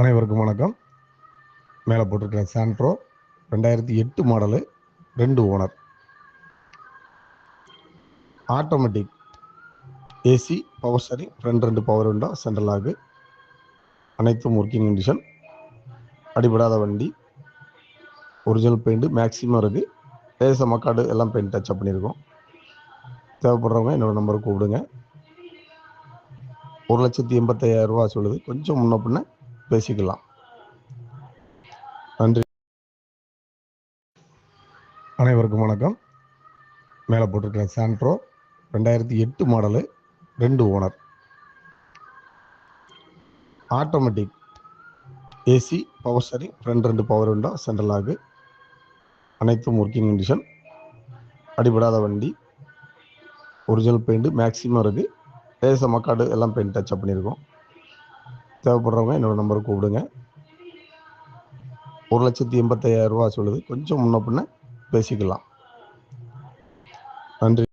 அனைவருக்கும் வணக்கம். மேலே போட்டிருக்கிற சாண்ட்ரோ ரெண்டாயிரத்தி எட்டு மாடலு ரெண்டு owner automatic AC power steering front ரெண்டு பவர் விண்டோ சென்ட்ரல் ஆகு அனைத்தும் ஒர்க்கிங் கண்டிஷன் அடிபடாத வண்டி. ஒரிஜினல் பெயிண்ட்டு மேக்ஸிமம் இருக்குது லேச மக்காடு எல்லாம் பெயிண்ட் டச்சப் பண்ணியிருக்கோம் தேவைப்படுறவங்க என்னோடய நம்பருக்கு கூப்பிடுங்க. ஒரு லட்சத்தி எண்பத்தையாயிரம் ரூபா சொல்லுது. கொஞ்சம் முன்ன பின்ன பேசிக்கலாம். நன்றி. அனைவருக்கும் வணக்கம். மேலே போட்டிருக்கிற சாண்ட்ரோ ரெண்டாயிரத்தி எட்டு மாடலு ரெண்டு owner. Automatic AC power steering front ரெண்டு பவர் விண்டோ சென்ட்ரல் ஆகு அனைத்தும் ஒர்க்கிங் கண்டிஷன் அடிபடாத வண்டி ஒரிஜினல் பெயிண்ட்டு மேக்ஸிமம் இருக்குது லேச மக்காடு எல்லாம் பெயிண்ட் டச்சப் பண்ணியிருக்கோம் தேவைப்படுறவங்க என்னோட நம்பருக்கு கூப்பிடுங்க. ஒரு லட்சத்தி எண்பத்தையாயிரம் ரூபா சொல்லுது. கொஞ்சம் முன்ன பின்ன பேசிக்கலாம். நன்றி.